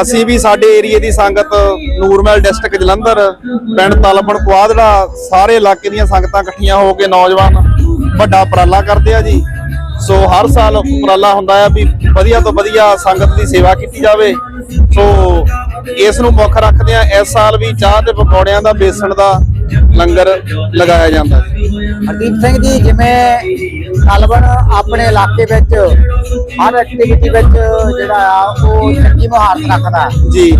ਅਸੀਂ ਵੀ ਸਾਡੇ ਏਰੀਏ ਦੀ ਸੰਗਤ ਨੂਰਮਹਿਲ ਡਿਸਟ੍ਰਿਕਟ ਜਲੰਧਰ, ਪਿੰਡ ਤਲਬਣ ਕੁਆਦੜਾ, ਸਾਰੇ ਇਲਾਕੇ ਦੀਆਂ ਸੰਗਤਾਂ ਇਕੱਠੀਆਂ ਹੋ ਕੇ ਨੌਜਵਾਨ ਵੱਡਾ ਉਪਰਾਲਾ ਕਰਦੇ ਆ ਜੀ। ਸੋ ਹਰ ਸਾਲ ਉਪਰਾਲਾ ਹੁੰਦਾ ਆ ਵੀ ਵਧੀਆ ਤੋਂ ਵਧੀਆ ਸੰਗਤ ਦੀ ਸੇਵਾ ਕੀਤੀ ਜਾਵੇ। ਸੋ ਇਸ ਨੂੰ ਮੁੱਖ ਰੱਖਦੇ ਆ, ਇਸ ਸਾਲ ਵੀ ਚਾਹ ਤੇ ਪਕੌੜਿਆਂ ਦਾ, ਬੇਸਣ ਦਾ ਲੰਗਰ ਲਗਾਇਆ ਜਾਂਦਾ। ਹਰਦੀਪ ਸਿੰਘ ਜੀ, ਜਿਵੇਂ ਤਲਵਣ ਆਪਣੇ ਇਲਾਕੇ ਵਿੱਚ ਹਰ ਐਕਟੀਵਿਟੀ ਵਿੱਚ ਜਿਹੜਾ ਆ ਉਹ ਚੰਗੀ ਮੁਹਾਰਤ ਰੱਖਦਾ। ਜੀ।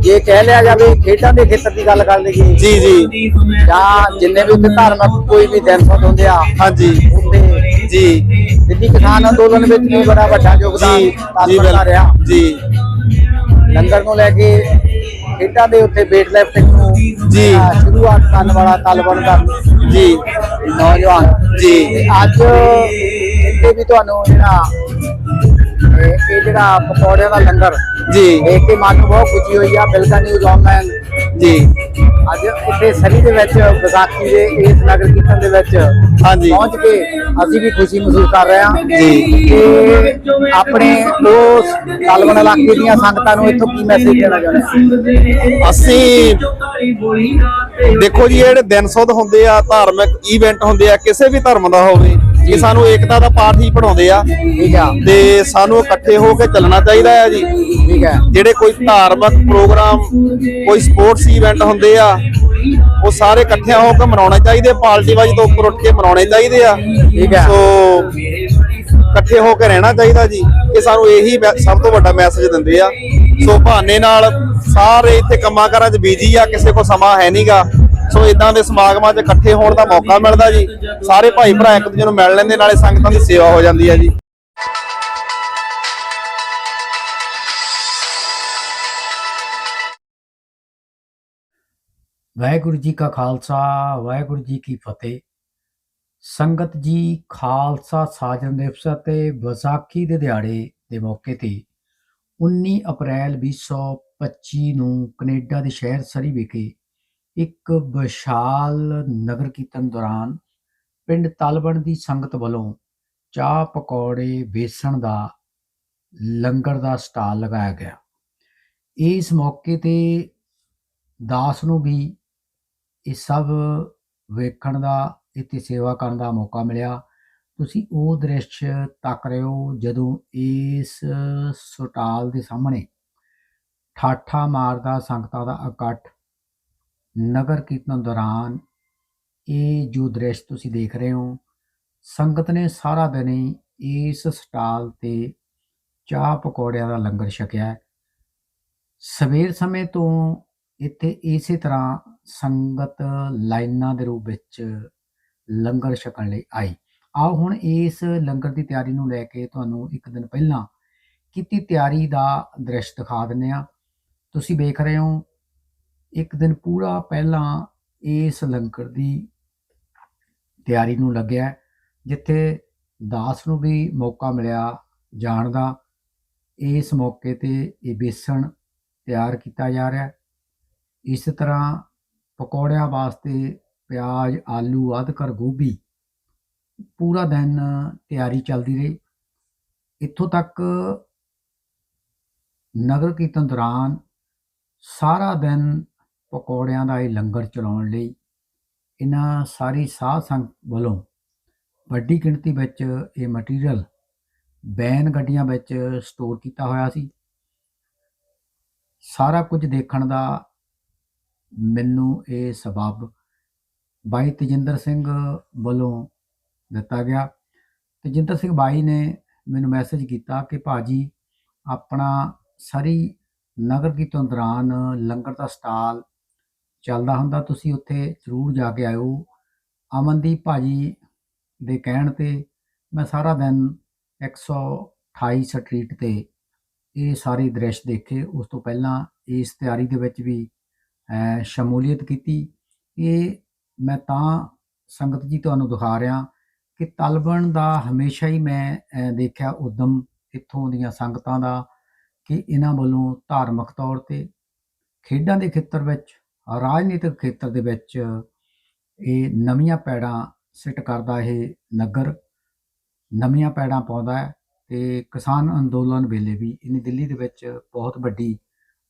ਜੇ ਕਹਿ ਲਿਆ ਜਾਵੇ ਖੇਡਾਂ ਦੇ ਖੇਤਰ ਦੀ ਗੱਲ ਕਰ ਲਈਏ ਜੀ ਜੀ। ਜਾਂ ਜਿੰਨੇ ਵੀ ਉੱਥੇ ਧਾਰਮਿਕ ਕੋਈ ਵੀ ਦਿਨ ਸੁੱਧ ਹੁੰਦੇ ਆ ਹਾਂਜੀ। ਉੱਥੇ ਜੀ। ਦਿੱਲੀ ਕਿਸਾਨ ਅੰਦੋਲਨ ਵਿੱਚ ਵੀ ਬੜਾ ਵੱਡਾ ਯੋਗਦਾਨ ਤਲਵਣ ਦਾ ਰਿਹਾ। ਜੀ। ਲੰਗਰ ਨੂੰ ਲੈ ਕੇ ਖੇਡਾਂ ਦੇ ਉੱਤੇ weight lifting ਨੂੰ ਜੀ। ਸ਼ੁਰੂਆਤ ਕਰਨ ਵਾਲਾ ਤਲਵਣ ਦਾ ਜੀ। ਨੌਜਵਾਨ ਜੀ। ਅੱਜ ਇੱਥੇ ਵੀ ਤੁਹਾਨੂੰ ਜਿਹੜਾ ਇਹ ਇਹ ਜਿਹੜਾ ਪਕੌੜਿਆਂ ਦਾ ਲੰਗਰ ਜੀ। ਦੇਖ ਕੇ ਮਨ ਨੂੰ ਬਹੁਤ ਖੁਸ਼ੀ ਹੋਈ ਆ। ਬਿਲਕਾ ਨਿਊਜ਼ ਆਨਲਾਈਨ ਜੀ। ਅੱਜ ਇੱਥੇ ਸਰੀ ਦੇ ਵਿੱਚ ਵਿਸਾਖੀ ਦੇ ਇਸ ਨਗਰ ਕੀਰਤਨ ਦੇ ਵਿੱਚ ਹਾਂਜੀ। ਪਹੁੰਚ ਕੇ ਅਸੀਂ ਵੀ ਖੁਸ਼ੀ ਮਹਿਸੂਸ ਕਰ ਰਹੇ ਹਾਂ। ਜੀ। ਕਿ ਆਪਣੇ ਉਸ ਤਾਲਵਣ ਇਲਾਕੇ ਦੀਆਂ ਸੰਗਤਾਂ ਨੂੰ ਇੱਥੋਂ ਕੀ ਮੈਸੇਜ ਦੇਣਾ ਚਾਹੁੰਦੇ ਅਸੀਂ ਦੇਖੋ ਜੀ ਇਹ ਜਿਹੜੇ ਦਿਨ ਸੁੱਧ ਹੁੰਦੇ ਆ ਧਾਰਮਿਕ ਇਵੈਂਟ ਹੁੰਦੇ ਆ ਕਿਸੇ ਵੀ ਧਰਮ ਦਾ ਹੋਵੇ ਇਹ ਸਾਨੂੰ ਏਕਤਾ ਦਾ ਪਾਠ ਹੀ ਪੜਾਉਂਦੇ ਆ। ਠੀਕ ਆ। ਤੇ ਸਾਨੂੰ ਇਕੱਠੇ ਹੋ ਕੇ ਚੱਲਣਾ ਚਾਹੀਦਾ ਆ ਜੀ। ਠੀਕ ਹੈ ਜਿਹੜੇ ਕੋਈ ਧਾਰਮਿਕ ਪ੍ਰੋਗਰਾਮ ਕੋਈ ਸਪੋਰਟਸ ਇਵੈਂਟ ਹੁੰਦੇ ਆ ਉਹ ਸਾਰੇ ਇਕੱਠਿਆਂ ਹੋ ਕੇ ਮਨਾਉਣੇ ਚਾਹੀਦੇ ਪਾਰਟੀ ਵਾਜ ਤੋਂ ਉੱਪਰ ਉੱਠ ਕੇ ਮਨਾਉਣੇ ਚਾਹੀਦੇ ਆ। ਠੀਕ ਹੈ। ਸੋ ਇਕੱਠੇ ਹੋ ਕੇ ਰਹਿਣਾ ਚਾਹੀਦਾ ਜੀ। ਇਹ ਸਾਨੂੰ ਇਹੀ ਸਭ ਤੋਂ ਵੱਡਾ ਮੈਸੇਜ ਦਿੰਦੇ ਆ। ਸੋ ਬਹਾਨੇ ਨਾਲ ਸਾਰੇ ਇੱਥੇ ਕੰਮਾਂ ਕਾਰਾਂ 'ਚ ਬੀਜੀ ਆ ਕਿਸੇ ਕੋ ਸਮਾਂ ਹੈ ਨਹੀਂਗਾ ਸੋ ਇਦਾਂ ਦੇ ਸਮਾਗਮਾਂ 'ਚ ਇਕੱਠੇ ਹੋਣ ਦਾ ਮੌਕਾ ਮਿਲਦਾ ਜੀ। ਸਾਰੇ ਭਾਈ ਭਰਾ ਇੱਕ ਦੂਜੇ ਨੂੰ ਮਿਲ ਲੈਂਦੇ, ਨਾਲੇ ਸੰਗਤਾਂ ਦੀ ਸੇਵਾ ਹੋ ਜਾਂਦੀ ਹੈ ਜੀ। ਵਾਹਿਗੁਰੂ ਜੀ ਕਾ ਖਾਲਸਾ, ਵਾਹਿਗੁਰੂ ਜੀ ਕੀ ਫਤਿਹ। ਸੰਗਤ ਜੀ ਖਾਲਸਾ ਸਾਜਨ ਦਿਵਸ ਅਤੇ ਵਿਸਾਖੀ ਦੇ ਦਿਹਾੜੇ ਦੇ ਮੌਕੇ ਤੇ 19 ਅਪ੍ਰੈਲ 2025 ਨੂੰ ਕੈਨੇਡਾ ਦੇ ਸ਼ਹਿਰ ਸਰੀ ਵਿਖੇ ਇੱਕ ਵਿਸ਼ਾਲ ਨਗਰ ਕੀਰਤਨ ਦੌਰਾਨ ਪਿੰਡ ਤਲਵਣ ਦੀ ਸੰਗਤ ਵੱਲੋਂ ਚਾਹ ਪਕੌੜੇ ਵੇਸਣ ਦਾ ਲੰਗਰ ਦਾ ਸਟਾਲ ਲਗਾਇਆ ਗਿਆ। ਇਸ ਮੌਕੇ ਤੇ ਦਾਸ ਨੂੰ ਵੀ ਇਹ ਸਭ ਵੇਖਣ ਦਾ ਇੱਥੇ ਸੇਵਾ ਕਰਨ ਦਾ ਮੌਕਾ ਮਿਲਿਆ। ਤੁਸੀਂ ਉਹ ਦ੍ਰਿਸ਼ ਤੱਕ ਰਹੇ ਹੋ ਜਦੋਂ ਇਸ ਸਟਾਲ ਦੇ ਸਾਹਮਣੇ ਠਾਠਾ ਮਾਰਦਾ ਸੰਗਤਾਂ ਦਾ ਇਕੱਠ ਨਗਰ ਕੀਰਤਨ ਦੌਰਾਨ ਇਹ ਜੋ ਦ੍ਰਿਸ਼ ਤੁਸੀਂ ਦੇਖ ਰਹੇ ਹੋ, ਸੰਗਤ ਨੇ ਸਾਰਾ ਦਿਨ ਹੀ ਇਸ ਸਟਾਲ ਤੇ ਚਾਹ ਪਕੌੜਿਆਂ ਦਾ ਲੰਗਰ ਛਕਿਆ ਸਵੇਰ ਸਮੇਂ ਤੋਂ ਇੱਥੇ ਇਸੇ ਤਰ੍ਹਾਂ ਸੰਗਤ ਲਾਈਨਾਂ ਦੇ ਰੂਪ ਵਿੱਚ ਲੰਗਰ ਛਕਣ ਲਈ ਆਈ। ਆਓ ਹੁਣ ਇਸ ਲੰਗਰ ਦੀ ਤਿਆਰੀ ਨੂੰ ਲੈ ਕੇ ਤੁਹਾਨੂੰ ਇੱਕ ਦਿਨ ਪਹਿਲਾਂ ਕੀਤੀ ਤਿਆਰੀ ਦਾ ਦ੍ਰਿਸ਼ ਦਿਖਾ ਦਿੰਨੇ ਆ ਤੁਸੀਂ ਵੇਖ ਰਹੇ ਹੋ ਇੱਕ ਦਿਨ ਪੂਰਾ ਪਹਿਲਾਂ ਇਸ ਲੰਗਰ ਦੀ ਤਿਆਰੀ ਨੂੰ ਲੱਗਿਆ, ਜਿੱਥੇ ਦਾਸ ਨੂੰ ਵੀ ਮੌਕਾ ਮਿਲਿਆ ਜਾਣ ਦਾ। ਇਸ ਮੌਕੇ ਤੇ ਇਹ ਬੇਸਣ ਤਿਆਰ ਕੀਤਾ ਜਾ ਰਿਹਾ। ਇਸ ਤਰ੍ਹਾਂ ਪਕੌੜਿਆਂ ਵਾਸਤੇ ਪਿਆਜ਼, ਆਲੂ ਅਦਕਰ ਗੋਭੀ ਪੂਰਾ ਦਿਨ ਤਿਆਰੀ ਚੱਲਦੀ ਰਹੀ। ਇੱਥੋਂ ਤੱਕ ਨਗਰ ਕੀਰਤਨ ਦੌਰਾਨ ਸਾਰਾ ਦਿਨ ਪਕੌੜਿਆਂ ਦਾ ਇਹ ਲੰਗਰ ਚਲਾਉਣ ਲਈ ਇਹਨਾਂ ਸਾਰੀ ਸਾਧ ਸੰਗਤ ਵੱਲੋਂ ਵੱਡੀ ਗਿਣਤੀ ਵਿੱਚ ਇਹ ਮਟੀਰੀਅਲ ਬੈਨ ਗੱਡੀਆਂ ਵਿੱਚ ਸਟੋਰ ਕੀਤਾ ਹੋਇਆ ਸੀ। ਸਾਰਾ ਕੁਝ ਦੇਖਣ ਦਾ ਮੈਨੂੰ ਇਹ ਸਬਬ ਬਾਈ ਤਜਿੰਦਰ ਸਿੰਘ ਵੱਲੋਂ ਦਿੱਤਾ ਗਿਆ। ਤਜਿੰਦਰ ਸਿੰਘ ਬਾਈ ਨੇ ਮੈਨੂੰ ਮੈਸੇਜ ਕੀਤਾ ਕਿ ਭਾਜੀ ਆਪਣਾ ਸਾਰੀ ਨਗਰ ਕੀਰਤਨ ਦੌਰਾਨ ਲੰਗਰ ਦਾ ਸਟਾਲ ਚੱਲਦਾ ਹੁੰਦਾ, ਤੁਸੀਂ ਉੱਥੇ ਜ਼ਰੂਰ ਜਾ ਕੇ ਆਇਓ। ਅਮਨਦੀਪ ਭਾਜੀ ਦੇ ਕਹਿਣ ਤੇ ਮੈਂ ਸਾਰਾ ਦਿਨ 128 ਸਟਰੀਟ ਤੇ ਇਹ ਸਾਰੇ ਦ੍ਰਿਸ਼ ਦੇਖੇ। ਉਸ ਤੋਂ ਪਹਿਲਾਂ ਇਸ ਤਿਆਰੀ ਦੇ ਵਿੱਚ ਵੀ ਸ਼ਮੂਲੀਅਤ ਕੀਤੀ। ਇਹ ਮੈਂ ਤਾਂ ਸੰਗਤ ਜੀ ਤੁਹਾਨੂੰ ਦਿਖਾ ਰਿਹਾ ਕਿ ਤਲਬਣ ਦਾ ਹਮੇਸ਼ਾ ਹੀ ਮੈਂ ਦੇਖਿਆ ਉਦਮ ਇੱਥੋਂ ਦੀਆਂ ਸੰਗਤਾਂ ਦਾ ਕਿ ਇਹਨਾਂ ਵੱਲੋਂ ਧਾਰਮਿਕ ਤੌਰ ਤੇ ਖੇਡਾਂ ਦੇ ਖੇਤਰ ਵਿੱਚ ਰਾਜਨੀਤਿਕ ਖੇਤਰ ਦੇ ਵਿੱਚ ਇਹ ਨਵੀਆਂ ਪੈੜਾਂ ਸਿੱਟ ਕਰਦਾ ਇਹ ਨਗਰ, ਨਵੀਆਂ ਪੈੜਾਂ ਪਾਉਂਦਾ ਹੈ ਤੇ ਕਿਸਾਨ ਅੰਦੋਲਨ ਵੇਲੇ ਵੀ ਇਹਨੇ ਦਿੱਲੀ ਦੇ ਵਿੱਚ ਬਹੁਤ ਵੱਡੀ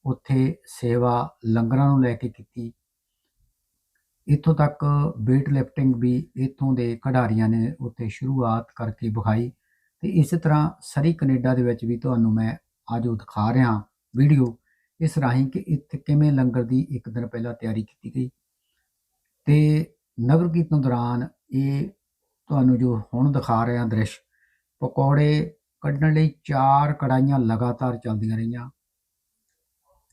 ਉੱਥੇ ਸੇਵਾ ਲੰਗਰਾਂ ਨੂੰ ਲੈ ਕੇ ਕੀਤੀ। ਇੱਥੋਂ ਤੱਕ weight ਲਿਫਟਿੰਗ ਵੀ ਇੱਥੋਂ ਦੇ ਖਿਡਾਰੀਆਂ ਨੇ ਉੱਥੇ ਸ਼ੁਰੂਆਤ ਕਰਕੇ ਵਿਖਾਈ ਤੇ ਇਸੇ ਤਰ੍ਹਾਂ ਸਰੀ ਕੈਨੇਡਾ ਦੇ ਵਿੱਚ ਵੀ ਤੁਹਾਨੂੰ ਮੈਂ ਅੱਜ ਉਹ ਦਿਖਾ ਰਿਹਾ ਵੀਡੀਓ। ਇਸ ਰਾਹੀਂ ਕਿ ਇੱਥੇ ਕਿਵੇਂ ਲੰਗਰ ਦੀ ਇੱਕ ਦਿਨ ਪਹਿਲਾਂ ਤਿਆਰੀ ਕੀਤੀ ਗਈ। ਤੇ ਨਗਰ ਕੀਰਤਨ ਦੌਰਾਨ ਇਹ ਤੁਹਾਨੂੰ ਜੋ ਹੁਣ ਦਿਖਾ ਰਿਹਾ ਦ੍ਰਿਸ਼, ਪਕੌੜੇ ਕੱਢਣ ਲਈ ਚਾਰ ਕੜਾਈਆਂ ਲਗਾਤਾਰ ਚੱਲਦੀਆਂ ਰਹੀਆਂ।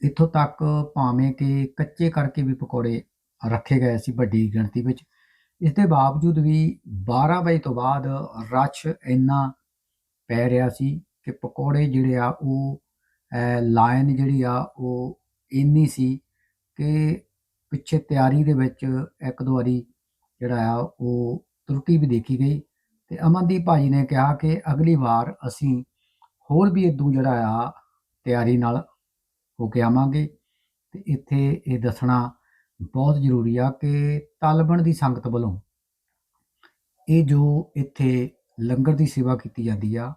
ਇੱਥੋਂ ਤੱਕ ਭਾਵੇਂ ਕਿ ਕੱਚੇ ਕਰਕੇ ਵੀ ਪਕੌੜੇ ਰੱਖੇ ਗਏ ਸੀ ਵੱਡੀ ਗਿਣਤੀ ਵਿੱਚ, ਇਸ ਦੇ ਬਾਵਜੂਦ ਵੀ 12 ਵਜੇ ਤੋਂ ਬਾਅਦ ਰਸ਼ ਇੰਨਾ ਪੈ ਰਿਹਾ ਸੀ ਕਿ ਪਕੌੜੇ ਜਿਹੜੇ ਆ ਉਹ ਲਾਈਨ ਜਿਹੜੀ ਆ ਉਹ ਇੰਨੀ ਸੀ ਕਿ ਪਿੱਛੇ ਤਿਆਰੀ ਦੇ ਵਿੱਚ ਇੱਕ ਦੋ ਵਾਰੀ ਜਿਹੜਾ ਆ ਉਹ ਤਰੁੱਟੀ ਵੀ ਦੇਖੀ ਗਈ ਤੇ ਅਮਨਦੀਪ ਭਾਜੀ ਨੇ ਕਿਹਾ ਕਿ ਅਗਲੀ ਵਾਰ ਅਸੀਂ ਹੋਰ ਵੀ ਇਦੋਂ ਜਿਹੜਾ ਆ ਤਿਆਰੀ ਨਾਲ ਹੋ ਕੇ ਆਵਾਂਗੇ ਤੇ ਇੱਥੇ ਇਹ ਦੱਸਣਾ ਬਹੁਤ ਜ਼ਰੂਰੀ ਆ ਕਿ ਤਾਲਬਨ ਦੀ ਸੰਗਤ ਵੱਲੋਂ ਇਹ ਜੋ ਇੱਥੇ ਲੰਗਰ ਦੀ ਸੇਵਾ ਕੀਤੀ ਜਾਂਦੀ ਆ,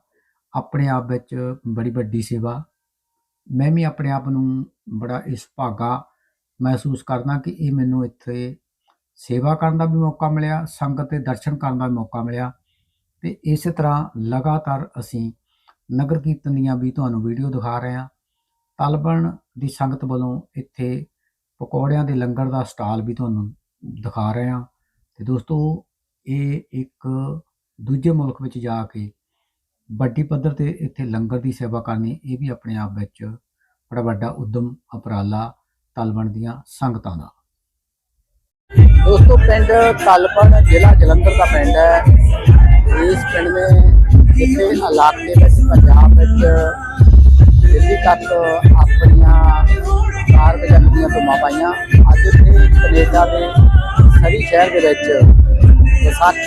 ਆਪਣੇ ਆਪ ਵਿੱਚ ਬੜੀ ਵੱਡੀ ਸੇਵਾ ਮੈਂ ਵੀ ਆਪਣੇ ਆਪ ਨੂੰ ਬੜਾ ਇਸ ਭਾਗਾ ਮਹਿਸੂਸ ਕਰਦਾ ਕਿ ਇਹ ਮੈਨੂੰ ਇੱਥੇ ਸੇਵਾ ਕਰਨ ਦਾ ਵੀ ਮੌਕਾ ਮਿਲਿਆ, ਸੰਗਤ ਦੇ ਦਰਸ਼ਨ ਕਰਨ ਦਾ ਵੀ ਮੌਕਾ ਮਿਲਿਆ ਤੇ ਇਸੇ ਤਰ੍ਹਾਂ ਲਗਾਤਾਰ ਅਸੀਂ ਨਗਰ ਕੀਰਤਨ ਦੀਆਂ ਵੀ ਤੁਹਾਨੂੰ ਵੀਡੀਓ ਦਿਖਾ ਰਹੇ ਹਾਂ। ਤਲਬਣ ਦੀ ਸੰਗਤ ਵੱਲੋਂ ਇੱਥੇ ਪਕੌੜਿਆਂ ਦੇ ਲੰਗਰ ਦਾ ਸਟਾਲ ਵੀ ਤੁਹਾਨੂੰ ਦਿਖਾ ਰਹੇ ਹਾਂ ਤੇ ਦੋਸਤੋ, ਇਹ ਇੱਕ ਦੂਜੇ ਮੁਲਕ ਵਿੱਚ ਜਾ ਕੇ ਵੱਡੀ ਪੱਧਰ ਤੇ ਇੱਥੇ ਲੰਗਰ ਦੀ ਸੇਵਾ ਕਰਨੀ, ਇਹ ਵੀ ਆਪਣੇ ਆਪ ਵਿੱਚ ਬੜਾ ਵੱਡਾ ਉਦਮ ਉਪਰਾਲਾ ਤਲਵਣ ਦੀਆਂ ਸੰਗਤਾਂ ਦਾ। ਦੋਸਤੋ, ਪਿੰਡ ਤਲਪਣ ਜ਼ਿਲ੍ਹਾ ਜਲੰਧਰ ਦਾ ਪਿੰਡ ਹੈ। ਇਸ ਪਿੰਡ में ਜਿੱਥੇ ਇਲਾਕੇ ਵਿੱਚ, ਪੰਜਾਬ ਵਿੱਚ ਦਿੱਲੀ ਤੱਕ ਆਪਣੀਆਂ ਕਾਰਗੁਜ਼ਾਰੀਆਂ ਤੋਂ ਪਾਈਆਂ। ਅੱਜ ਇੱਥੇ ਕੈਨੇਡਾ ਦੇ ਸਰੀ ਸ਼ਹਿਰ ਦੇ ਵਿੱਚ ਵਿਸਾਖੀ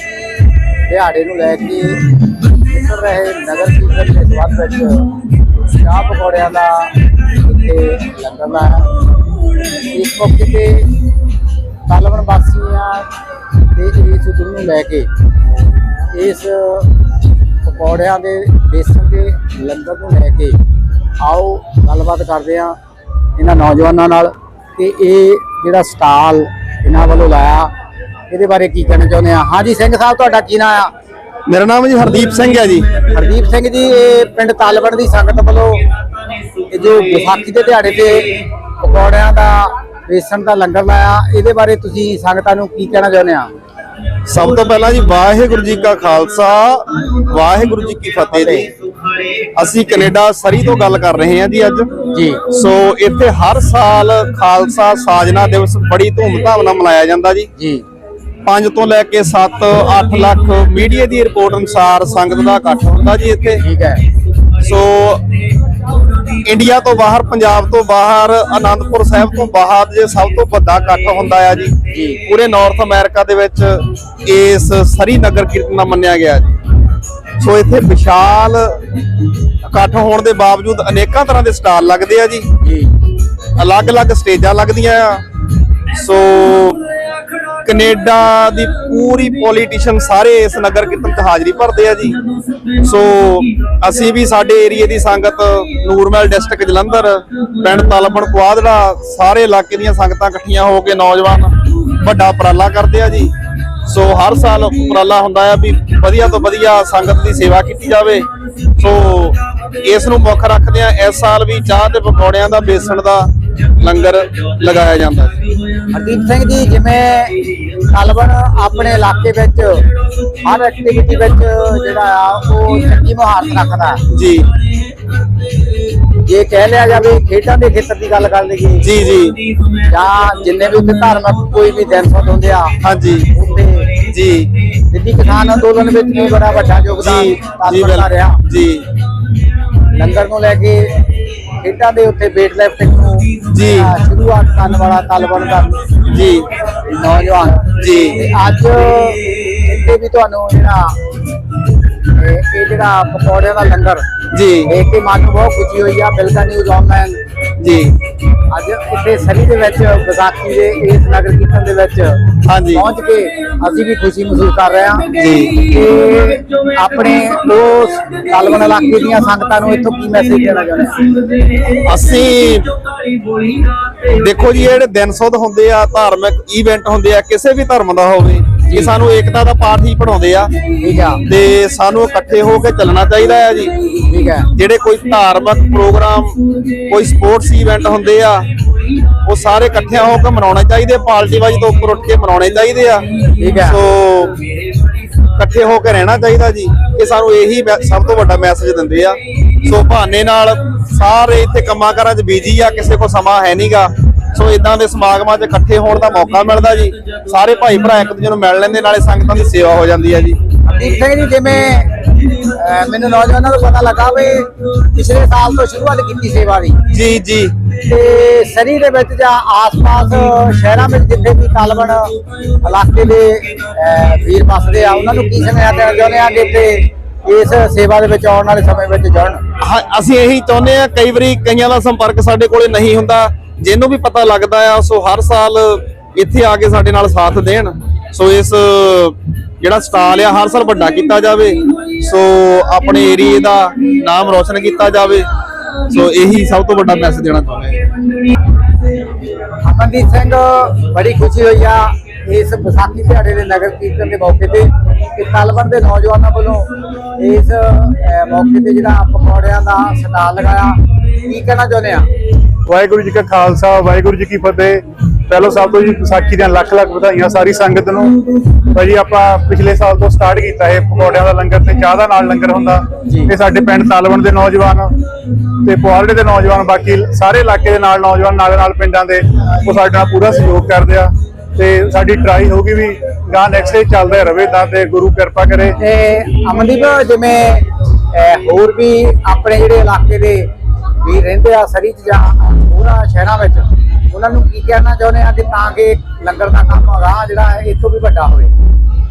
ਦਿਹਾੜੇ ਨੂੰ ਲੈ ਕੇ ਨਿਕਲ ਰਹੇ ਨਗਰ ਕੀਰਤਨ ਦੇ ਸਬੰਧ ਵਿੱਚ ਚਾਹ ਪਕੌੜਿਆਂ ਦਾ ਇੱਥੇ ਲੰਗਰ ਲਾਇਆ ਇਸ ਮੌਕੇ ਤੇ ਤਾਲਵਣ ਵਾਸੀਆਂ ਦੇ ਇਸ ਦਿਨ ਨੂੰ ਲੈ ਕੇ ਇਸ ਪਕੌੜਿਆਂ ਦੇ, ਬੇਸਣ ਦੇ ਲੰਗਰ ਨੂੰ ਲੈ ਕੇ ਆਓ, ਗੱਲਬਾਤ ਕਰਦੇ ਹਾਂ ਇਹਨਾਂ ਨੌਜਵਾਨਾਂ ਨਾਲ ਕਿ ਇਹ ਜਿਹੜਾ ਸਟਾਲ ਇਹਨਾਂ ਵੱਲੋਂ ਲਾਇਆ, ਇਹਦੇ ਬਾਰੇ ਕੀ ਕਹਿਣਾ ਚਾਹੁੰਦੇ ਆ ਹਾਂਜੀ, ਸਿੰਘ ਸਾਹਿਬ, ਤੁਹਾਡਾ ਕੀ ਨਾਮ ਆ? ਮੇਰਾ ਨਾਮ ਜੀ ਹਰਦੀਪ ਸਿੰਘ ਹੈ ਜੀ। ਹਰਦੀਪ ਸਿੰਘ ਜੀ ਇਹ ਪਿੰਡ ਤਾਲਵਣ ਦੀ ਸੰਗਤ ਵੱਲੋਂ ਇਹ ਜੋ ਵਿਸਾਖੀ ਦੇ ਦਿਹਾੜੇ ਤੇ ਪਕੌੜਿਆਂ ਦਾ ਬੇਸਣ ਦਾ ਲੰਗਰ ਲਾਇਆ ਇਹਦੇ ਬਾਰੇ ਤੁਸੀਂ ਸੰਗਤਾਂ ਨੂੰ ਕੀ ਕਹਿਣਾ ਚਾਹੁੰਦੇ ਆ ਸਭ ਤੋਂ ਪਹਿਲਾਂ ਜੀ ਵਾਹਿਗੁਰੂ ਜੀ ਕਾ ਖਾਲਸਾ ਵਾਹਿਗੁਰੂ ਜੀ ਕੀ ਫਤਿਹ ਜੀ। ਅਸੀਂ ਕੈਨੇਡਾ ਸਰੀ ਤੋਂ ਗੱਲ ਕਰ ਰਹੇ ਹਾਂ ਜੀ ਅੱਜ। ਜੀ। ਸੋ ਇੱਥੇ ਹਰ ਸਾਲ ਖਾਲਸਾ ਸਾਜਨਾ ਦਿਵਸ ਬੜੀ ਧੂਮਧਾਮ ਨਾਲ ਮਨਾਇਆ ਜਾਂਦਾ ਜੀ। ਜੀ। 5 ਤੋਂ ਲੈ ਕੇ 7 8 ਲੱਖ ਮੀਡੀਆ ਦੀ ਰਿਪੋਰਟ ਅਨੁਸਾਰ ਸੰਗਤ ਦਾ ਇਕੱਠ ਹੁੰਦਾ ਜੀ ਇੱਥੇ। ਠੀਕ ਹੈ। ਸੋ ਇੰਡੀਆ ਤੋਂ ਬਾਹਰ ਪੰਜਾਬ ਤੋਂ ਬਾਹਰ ਆਨੰਦਪੁਰ ਸਾਹਿਬ ਤੋਂ ਬਾਹਰ ਜੇ ਸਭ ਤੋਂ ਵੱਡਾ ਇਕੱਠ ਹੁੰਦਾ ਆ ਜੀ। ਪੂਰੇ ਨਾਰਥ ਅਮਰੀਕਾ ਦੇ ਵਿੱਚ ਇਸ ਸਰੀ ਨਗਰ ਕੀਰਤਨ ਦਾ ਮੰਨਿਆ ਗਿਆ ਜੀ। ਸੋ ਇੱਥੇ ਵਿਸ਼ਾਲ ਇਕੱਠ ਹੋਣ ਦੇ ਬਾਵਜੂਦ ਅਨੇਕਾਂ ਤਰ੍ਹਾਂ ਦੇ ਸਟਾਲ ਲੱਗਦੇ ਆ ਜੀ। ਅਲੱਗ-ਅਲੱਗ ਸਟੇਜਾਂ ਲੱਗਦੀਆਂ ਆ। ਸੋ ਕੈਨੇਡਾ ਦੀ ਪੂਰੀ ਪੋਲੀਟੀਸ਼ੀਅਨ ਸਾਰੇ ਇਸ ਨਗਰ ਕੀਰਤਨ 'ਚ ਹਾਜ਼ਰੀ ਭਰਦੇ ਆ ਜੀ। ਸੋ ਅਸੀਂ ਵੀ ਸਾਡੇ ਏਰੀਏ ਦੀ ਸੰਗਤ ਨੂਰਮਹਿਲ ਡਿਸਟ੍ਰਿਕਟ ਜਲੰਧਰ, ਪਿੰਡ ਤਲਬਣ ਕੁਆਦੜਾ, ਸਾਰੇ ਇਲਾਕੇ ਦੀਆਂ ਸੰਗਤਾਂ ਇਕੱਠੀਆਂ ਹੋ ਕੇ ਨੌਜਵਾਨ ਵੱਡਾ ਉਪਰਾਲਾ ਕਰਦੇ ਆ ਜੀ। ਸੋ ਹਰ ਸਾਲ ਉਪਰਾਲਾ ਹੁੰਦਾ ਆ ਵੀ ਵਧੀਆ ਤੋਂ ਵਧੀਆ ਸੰਗਤ ਦੀ ਸੇਵਾ ਕੀਤੀ ਜਾਵੇ। ਸੋ ਇਸ ਨੂੰ ਮੁੱਖ ਰੱਖਦੇ ਆ। ਇਸ ਸਾਲ ਵੀ ਚਾਹ ਤੇ ਪਕੌੜਿਆਂ ਦਾ, ਬੇਸਣ ਦਾ ਲੰਗਰ ਲਗਾਇਆ ਜਾਂਦਾ ਜੀ ਹਰਦੀਪ ਸਿੰਘ ਜੀ ਜਿਵੇਂ ਤਾਲਬਨ ਆਪਣੇ ਇਲਾਕੇ ਵਿੱਚ ਹਰ ਐਕਟੀਵਿਟੀ ਵਿੱਚ ਜਿਹੜਾ ਆ ਉਹ ਚੰਗੀ ਮੁਹਾਰਤ ਰੱਖਦਾ। ਜੀ। ਜੇ ਕਹਿ ਲਿਆ ਜਾਵੇ ਖੇਡਾਂ ਦੇ ਖੇਤਰ ਦੀ ਗੱਲ ਕਰ ਲਈਏ ਜੀ ਜੀ। ਜਾਂ ਜਿੰਨੇ ਵੀ ਉੱਥੇ ਧਾਰਮਿਕ ਕੋਈ ਵੀ ਦਿਨ ਸੁਣ ਹੁੰਦੇ ਆ ਹਾਂਜੀ। ਉੱਥੇ ਜੀ। ਦਿੱਲੀ ਕਿਸਾਨ ਅੰਦੋਲਨ ਵਿੱਚ ਵੀ ਬੜਾ ਵੱਡਾ ਯੋਗਦਾਨ ਜੀ ਰਿਹਾ। ਜੀ। ਲੰਗਰ ਨੂੰ ਲੈ ਕੇ ਖੇਡਾਂ ਦੇ ਉੱਤੇ weight lifting ਨੂੰ ਜੀ। ਸ਼ੁਰੂਆਤ ਕਰਨ ਵਾਲਾ ਤਾਲਬਨ ਦਾ ਜੀ। ਨੌਜਵਾਨ। ਜੀ। ਤੇ ਅੱਜ ਇੱਥੇ ਵੀ ਤੁਹਾਨੂੰ ਜਿਹੜਾ ਇਹ ਜਿਹੜਾ ਪਕੌੜਿਆਂ ਦਾ ਲੰਗਰ ਜੀ। ਦੇਖ ਕੇ ਮਨ ਨੂੰ ਬਹੁਤ ਖੁਸ਼ੀ ਹੋਈ ਆ ਬਿਲਕਾ ਨਿਊਜ਼ ਆਨਲਾਈਨ ਜੀ। ਅੱਜ ਇੱਥੇ ਸਰੀ ਦੇ ਵਿੱਚ ਵਿਸਾਖੀ ਦੇ ਇਸ ਨਗਰ ਕੀਰਤਨ ਦੇ ਵਿੱਚ ਹਾਂਜੀ। ਪਹੁੰਚ ਕੇ ਅਸੀਂ ਵੀ ਖੁਸ਼ੀ ਮਹਿਸੂਸ ਕਰ ਰਹੇ ਹਾਂ ਜੀ। ਤੇ ਆਪਣੇ ਉਸ ਤਾਲਵਨ ਇਲਾਕੇ ਦੀਆਂ ਸੰਗਤਾਂ ਨੂੰ ਇੱਥੋਂ ਕੀ ਮੈਸੇਜ ਦੇਣਾ ਚਾਹੁੰਦੇ ਆ ਅਸੀਂ ਦੇਖੋ ਜੀ ਇਹ ਜਿਹੜੇ ਦਿਨ ਸੁੱਧ ਹੁੰਦੇ ਆ ਧਾਰਮਿਕ ਇਵੈਂਟ ਹੁੰਦੇ ਆ ਕਿਸੇ ਵੀ ਧਰਮ ਦਾ ਹੋਵੇ ਇਹ ਸਾਨੂੰ ਏਕਤਾ ਦਾ ਪਾਠ ਹੀ ਪੜਾਉਂਦੇ ਆ। ਠੀਕ ਆ। ਤੇ ਸਾਨੂੰ ਇਕੱਠੇ ਹੋ ਕੇ ਚੱਲਣਾ ਚਾਹੀਦਾ ਆ ਜੀ। ਠੀਕ ਹੈ ਜਿਹੜੇ ਕੋਈ ਧਾਰਮਿਕ ਪ੍ਰੋਗਰਾਮ ਕੋਈ ਸਪੋਰਟਸ ਇਵੈਂਟ ਹੁੰਦੇ ਆ ਉਹ ਸਾਰੇ ਇਕੱਠਿਆਂ ਹੋ ਕੇ ਮਨਾਉਣੇ ਚਾਹੀਦੇ ਪਾਰਟੀ ਵਾਈਜ਼ ਤੋਂ ਉੱਪਰ ਉੱਠ ਕੇ ਮਨਾਉਣੇ ਚਾਹੀਦੇ ਆ। ਠੀਕ ਹੈ। ਸੋ ਇਕੱਠੇ ਹੋ ਕੇ ਰਹਿਣਾ ਚਾਹੀਦਾ ਜੀ। ਇਹ ਸਾਨੂੰ ਇਹੀ ਸਭ ਤੋਂ ਵੱਡਾ ਮੈਸੇਜ ਦਿੰਦੇ ਆ। ਸੋ ਬਹਾਨੇ ਨਾਲ ਸਾਰੇ ਇੱਥੇ ਕੰਮਾਂ ਕਾਰਾਂ 'ਚ ਬੀਜੀ ਆ ਕਿਸੇ ਕੋ ਸਮਾਂ ਹੈ ਨਹੀਂਗਾ ਸੋ ਇਦਾਂ ਦੇ ਸਮਾਗਮਾਂ 'ਚ ਇਕੱਠੇ ਹੋਣ ਦਾ ਮੌਕਾ ਮਿਲਦਾ ਜੀ। ਸਾਰੇ ਭਾਈ ਭਰਾ ਇੱਕ ਦੂਜੇ ਨੂੰ ਮਿਲ ਲੈਂਦੇ ਨਾਲੇ ਸੰਗਤਾਂ ਦੀ ਸੇਵਾ ਹੋ ਜਾਂਦੀ ਹੈ ਜੀ। ਸਿੰਘ ਜੀ ਜਿਵੇਂ ਮੈਨੂੰ ਨੌਜਵਾਨਾਂ ਨੂੰ ਪਤਾ ਲੱਗਾ ਵੀ ਪਿਛਲੇ ਸਾਲ ਤੋਂ ਸ਼ੁਰੂਆਤ ਕੀਤੀ ਸੇਵਾ ਦੀ। ਜੀ ਜੀ। ਤੇ ਸਰੀ ਦੇ ਵਿੱਚ ਜਾਂ ਆਸ-ਪਾਸ ਸ਼ਹਿਰਾਂ ਵਿੱਚ ਜਿੱਥੇ ਵੀ ਤਾਲਬਨ ਇਲਾਕੇ ਦੇ ਵੀਰ ਵਸਦੇ ਆ ਉਹਨਾਂ ਨੂੰ ਕੀ ਸੁਨੇਹਾ ਦੇਣਾ ਚਾਹੁੰਦੇ ਆ ਇੱਥੇ ਇਸ ਸੇਵਾ ਦੇ ਵਿੱਚ ਆਉਣ ਵਾਲੇ ਸਮੇਂ ਵਿੱਚ ਜੁੜਨ ਅਸੀਂ ਇਹੀ ਚਾਹੁੰਦੇ ਆ ਕਈ ਵਾਰੀ ਕਈਆਂ ਦਾ ਸੰਪਰਕ ਸਾਡੇ ਕੋਲੇ ਨਹੀਂ ਹੁੰਦਾ ਜਿਹਨੂੰ ਵੀ ਪਤਾ ਲੱਗਦਾ ਆ ਸੋ ਹਰ ਸਾਲ ਇੱਥੇ ਆ ਕੇ ਸਾਡੇ ਨਾਲ ਸਾਥ ਦੇਣ। ਸੋ ਇਸ ਜਿਹੜਾ ਸਟਾਲ ਆ ਹਰ ਸਾਲ ਵੱਡਾ ਕੀਤਾ ਜਾਵੇ। ਸੋ ਆਪਣੇ ਏਰੀਏ ਦਾ ਨਾਮ ਰੋਸ਼ਨ ਕੀਤਾ ਜਾਵੇ। ਸੋ ਇਹੀ ਸਭ ਤੋਂ ਵੱਡਾ ਮੈਸੇਜ ਦੇਣਾ ਚਾਹੁੰਦੇ ਹਾਂ। ਅਮਨਦੀਪ ਸਿੰਘ ਬੜੀ ਖੁਸ਼ੀ ਹੋਈ ਆ ਇਸ ਵਿਸਾਖੀ ਦਿਹਾੜੇ ਦੇ ਨਗਰ ਕੀਰਤਨ ਦੇ ਮੌਕੇ ਤੇ ਕਿ ਤਾਲਬਨ ਦੇ ਨੌਜਵਾਨਾਂ ਵੱਲੋਂ ਇਸ ਮੌਕੇ ਤੇ ਜਿਹੜਾ ਪਕੌੜਿਆਂ ਦਾ ਸਟਾਲ ਲਗਾਇਆ। ਕੀ ਕਹਿਣਾ ਚਾਹੁੰਦੇ ਆ? ਵਾਹਿਗੁਰੂ ਜੀ ਕਾ ਖਾਲਸਾ ਵਾਹਿਗੁਰੂ ਜੀ ਕੀ ਫਤਿਹ। ਪਹਿਲੋ ਸਭ ਤੋਂ ਜੀ ਵਿਸਾਖੀ ਦੀਆਂ ਲੱਖ ਲੱਖ ਵਧਾਈਆਂ ਸਾਰੀ ਸੰਗਤ ਨੂੰ। ਭਾਜੀ ਆਪਾਂ ਪਿਛਲੇ ਸਾਲ ਤੋਂ ਸਟਾਰਟ ਕੀਤਾ ਇਹ ਪਕੌੜਿਆਂ ਦਾ ਲੰਗਰ ਤੇ ਚਾਹ ਦਾ ਨਾਲ ਲੰਗਰ ਹੁੰਦਾ। ਤੇ ਸਾਡੇ ਪਿੰਡ ਤਾਲਵਣ ਦੇ ਨੌਜਵਾਨ ਤੇ ਪੁਆਲੜੇ ਦੇ ਨੌਜਵਾਨ ਬਾਕੀ ਸਾਰੇ ਇਲਾਕੇ ਦੇ ਨਾਲ ਨੌਜਵਾਨ ਨਾਲ ਨਾਲ ਪਿੰਡਾਂ ਦੇ ਉਹ ਸਾਡੇ ਨਾਲ ਪੂਰਾ ਸਹਿਯੋਗ ਕਰਦੇ ਆ। ਤੇ ਸਾਡੀ ਟਰਾਈ ਹੋਗੀ ਵੀ ਗਾਂ ਨੈਕਸਟ ਡੇ ਚੱਲਦਾ ਰਵੇ ਤਾਂ ਤੇ ਗੁਰੂ ਕਿਰਪਾ ਕਰੇ। ਤੇ ਅਮਨਦੀਪ ਜਿਵੇਂ ਹੋਰ ਵੀ ਆਪਣੇ ਜਿਹੜੇ ਇਲਾਕੇ ਦੇ ਵੀ ਰਹਿੰਦੇ ਆ ਸਰੀ ਚ ਜਾਂ ਹੋਰਾਂ ਸ਼ਹਿਰਾਂ ਵਿੱਚ ਉਹਨਾਂ ਨੂੰ ਕੀ ਕਹਿਣਾ ਚਾਹੁੰਦੇ ਆ ਕਿ ਤਾਂ ਕਿ ਲੰਗਰ ਦਾ ਕੰਮ ਹੈਗਾ ਜਿਹੜਾ ਇੱਥੋਂ ਵੀ ਵੱਡਾ ਹੋਵੇ।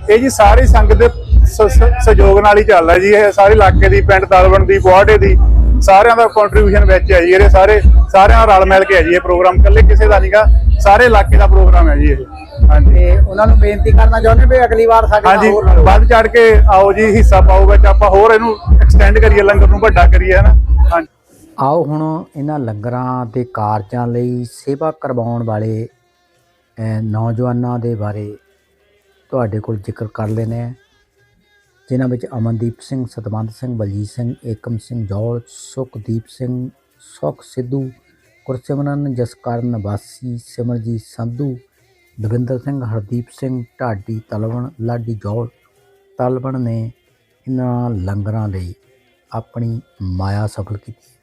ਇਹ ਜੀ ਸਾਰੀ ਸੰਗਤ ਦੇ ਸਹਿਯੋਗ ਨਾਲ ਹੀ ਚੱਲਦਾ ਜੀ ਇਹ ਸਾਰੇ ਇਲਾਕੇ ਦੀ ਪਿੰਡ ਤਾਲਵਣ ਦੀ ਗੁਆਢੇ ਦੀ ਸਾਰਿਆਂ ਦਾ ਕੰਟਰੀਬਿਊਸ਼ਨ ਵਿੱਚ ਹੈ ਜੀ ਇਹਦੇ ਸਾਰੇ ਸਾਰਿਆਂ ਨਾਲ ਰਲ ਮਿਲ ਕੇ ਹੈ ਜੀ ਇਹ ਪ੍ਰੋਗਰਾਮ ਇਕੱਲੇ ਕਿਸੇ ਦਾ ਨਹੀਂਗਾ ਸਾਰੇ ਇਲਾਕੇ ਦਾ ਪ੍ਰੋਗਰਾਮ ਹੈ ਜੀ ਇਹ। ਹਾਂਜੀ। ਤੇ ਉਹਨਾਂ ਨੂੰ ਬੇਨਤੀ ਕਰਨਾ ਚਾਹੁੰਦੇ ਵੀ ਅਗਲੀ ਵਾਰ ਸਾਡੇ ਨਾਲ ਹੋਰ। ਵੱਧ ਚੜ ਕੇ ਆਓ ਜੀ ਹਿੱਸਾ ਪਾਓ ਵਿੱਚ ਆਪਾਂ ਹੋਰ ਇਹਨੂੰ ਐਕਸਟੈਂਡ ਕਰੀਏ ਲੰਗਰ ਨੂੰ ਵੱਡਾ ਕਰੀਏ ਹਨਾ? ਆਓ ਹੁਣ ਇਹਨਾਂ ਲੰਗਰਾਂ ਤੇ ਕਾਰਜਾਂ ਲਈ ਸੇਵਾ ਕਰਵਾਉਣ ਵਾਲੇ ਨੌਜਵਾਨਾਂ ਦੇ ਬਾਰੇ ਤੁਹਾਡੇ ਕੋਲ ਜ਼ਿਕਰ ਕਰ ਲੈਨੇ ਆ ਜਿਨ੍ਹਾਂ ਵਿੱਚ ਅਮਨਦੀਪ ਸਿੰਘ, ਸਤਵੰਤ ਸਿੰਘ, ਬਲਜੀਤ ਸਿੰਘ, ਏਕਮ ਸਿੰਘ ਜੌਲ ਸੁਖਦੀਪ ਸਿੰਘ, ਸੁਖ ਸਿੱਧੂ, ਗੁਰਸਿਮਰਨ, ਜਸਕਰਨ, ਵਾਸੀ, ਸਿਮਰਜੀਤ ਸੰਧੂ, ਦਵਿੰਦਰ ਸਿੰਘ, ਹਰਦੀਪ ਸਿੰਘ, ਢਾਡੀ ਤਲਵਣ, ਲਾਡੀ ਜੌਲ ਤਲਵਣ ਨੇ ਇਹਨਾਂ ਲੰਗਰਾਂ ਲਈ ਆਪਣੀ ਮਾਇਆ ਸਫਲ ਕੀਤੀ।